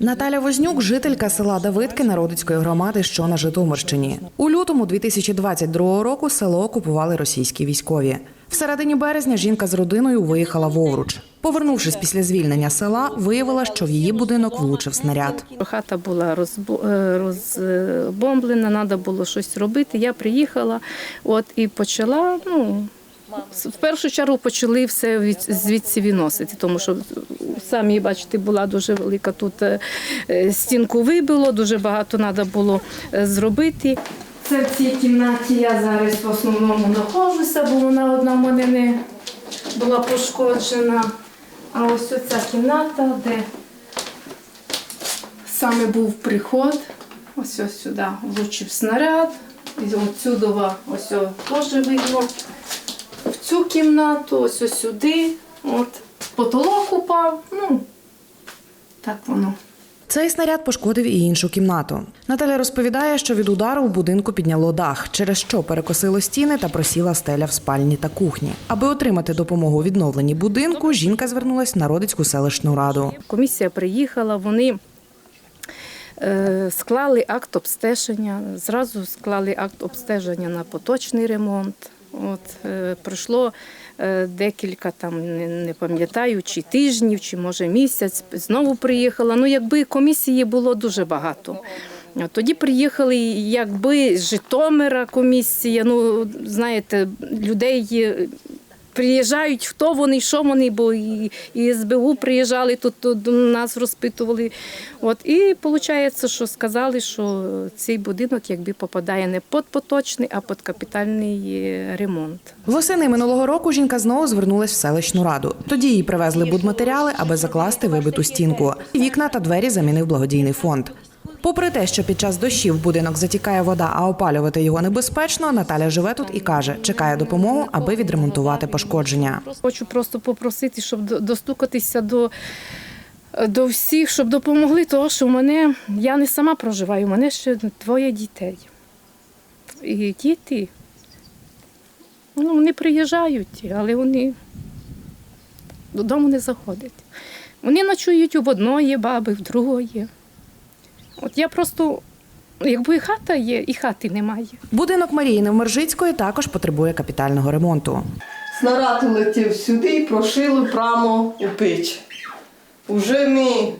Наталя Вознюк, жителька села Давидки Народицької громади, що на Житомирщині. У лютому 2022 року село окупували російські військові. В середині березня жінка з родиною виїхала в Овруч. Повернувшись після звільнення села, виявила, що в її будинок влучив снаряд. Хата була е, розбомблена, треба було щось робити. Я приїхала от, і почала. Ну, в першу чергу почали все від, звідси виносити, тому що самі бачите, була дуже велика тут е, е, стінку вибило, дуже багато треба було е, зробити. Це в цій кімнаті я зараз в основному знаходжуся, бо вона одна в мене не була пошкоджена. А ось оця кімната, де саме був приход, ось ось сюди влучив снаряд, і отсюди ось теж видно. Цю кімнату, ось ось сюди, от потолок упав. Ну, так воно. Цей снаряд пошкодив і іншу кімнату. Наталя розповідає, що від удару в будинку підняло дах, через що перекосило стіни та просіла стеля в спальні та кухні. Аби отримати допомогу у відновленні будинку, жінка звернулась в Народицьку селищну раду. Комісія приїхала, вони е, склали акт обстеження, зразу склали акт обстеження на поточний ремонт. От, е, пройшло е, декілька там, не, не пам'ятаю, чи тижнів, чи може місяць. Знову приїхала. Ну, якби комісії було дуже багато. Тоді приїхали, якби з Житомира комісія. Ну, знаєте, людей приїжджають, хто вони, що вони, бо і, і СБУ приїжджали, тут, тут нас розпитували. От, і виходить, що сказали, що цей будинок якби попадає не під поточний, а під капітальний е, ремонт. Восени минулого року жінка знову звернулась в селищну раду. Тоді їй привезли будматеріали, аби закласти вибиту стінку. Вікна та двері замінив благодійний фонд. Попри те, що під час дощів будинок затікає вода, а опалювати його небезпечно, Наталя живе тут і каже, чекає допомогу, аби відремонтувати пошкодження. Хочу просто попросити, щоб достукатися до, до всіх, щоб допомогли, тому що в мене я не сама проживаю, у мене ще двоє дітей. І діти, ну, вони приїжджають, але вони додому не заходять. Вони ночують у одної баби, в другої. От я просто, якби і хата є, і хати немає. Будинок Марії Невмержицької також потребує капітального ремонту. Снаряд улетів сюди і прошили прямо у печ. Уже ми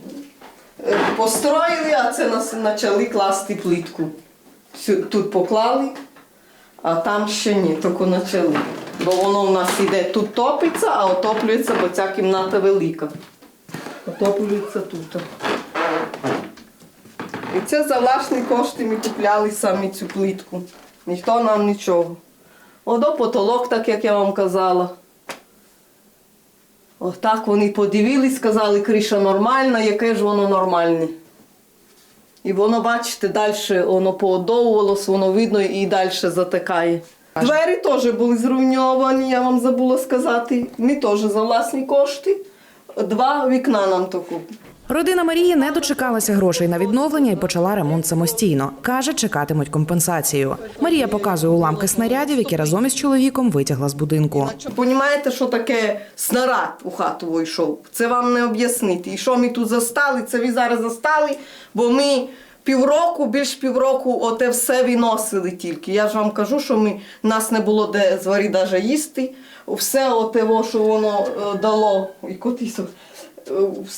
е, построїли, а це нас почали класти плитку. Тут поклали, а там ще ні, тільки почали. Бо воно в нас іде тут топиться, а отоплюється, бо ця кімната велика. Отоплюється тут. І це за власні кошти ми купляли самі цю плитку. Ніхто нам нічого. Одо потолок, так як я вам казала. Отак вони подивились, сказали, криша нормальна, яке ж воно нормальне. І воно, бачите, далі воно поодовувалось, воно видно і далі затикає. Двері теж були зруйновані, я вам забула сказати. Ми теж за власні кошти. Два вікна нам таку. Родина Марії не дочекалася грошей на відновлення і почала ремонт самостійно. Каже, чекатимуть компенсацію. Марія показує уламки снарядів, які разом із чоловіком витягла з будинку. Понімаєте, що таке снаряд у хату вийшов? Це вам не об'яснити. І що ми тут застали? Це ви зараз застали, бо ми півроку, більш півроку, оте все виносили тільки. Я ж вам кажу, що ми, нас не було де зварі навіть їсти. Все оте, що воно е, дало, і котисо, е,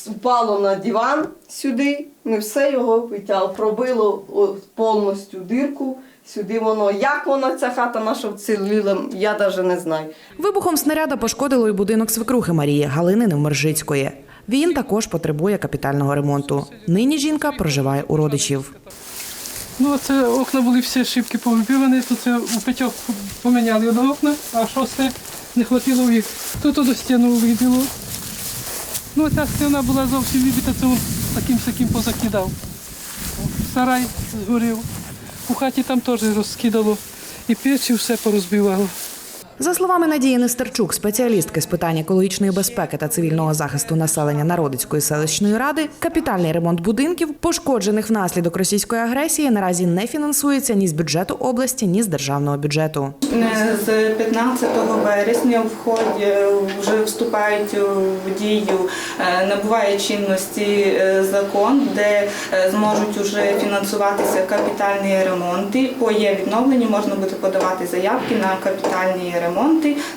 впало на диван сюди. Ми все його витягли, пробило повністю дирку. Сюди воно, як вона ця хата наша вціліла, я навіть не знаю. Вибухом снаряда пошкодило і будинок свекрухи Марії Галини Невмержицької. Він також потребує капітального ремонту. Нині жінка проживає у родичів. Ну, це окна були всі шибки повибивані, тут це у п'ятьох поміняли одне окна, а шосте не хватило їх. Тут до стіну вибило. Ну, ця стіна була зовсім вибита, це він таким таким позакидав. Сарай згорів. У хаті там теж розкидало. І печі все порозбивало. За словами Надії Нестерчук, спеціалістки з питань екологічної безпеки та цивільного захисту населення Народицької селищної ради, капітальний ремонт будинків, пошкоджених внаслідок російської агресії, наразі не фінансується ні з бюджету області, ні з державного бюджету. Е, З 15 вересня в ході вже вступають в дію, е, набуває чинності е, закон, де е, зможуть вже фінансуватися капітальні ремонти. По є відновленню можна буде подавати заявки на капітальні ремонти.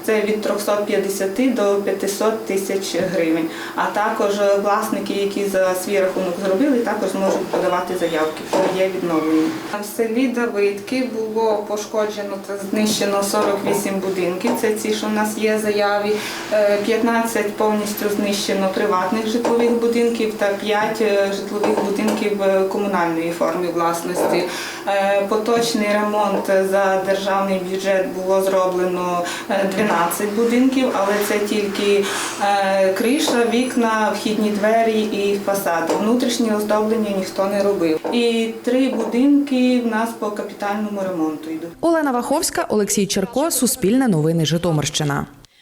Це від 350 до 500 тисяч гривень. А також власники, які за свій рахунок зробили, також зможуть подавати заявки. По є відновленню. В селі Давидки було пошкоджено та знищено 48 будинків. Це ці, що в нас є заяві. Е, 15 повністю знищено приватних житлових будинків та 5 житлових будинків е, комунальної форми власності. Е, Поточний ремонт за державний бюджет було зроблено е, 12 будинків, але це тільки е, криша, вікна, вхідні двері і фасади. Внутрішнє оздоблення ніхто не робив. І три будинки в нас по капітальному ремонту йдуть. Олена Ваховська, Олексій Черко, Суспільне новини Житомирщина.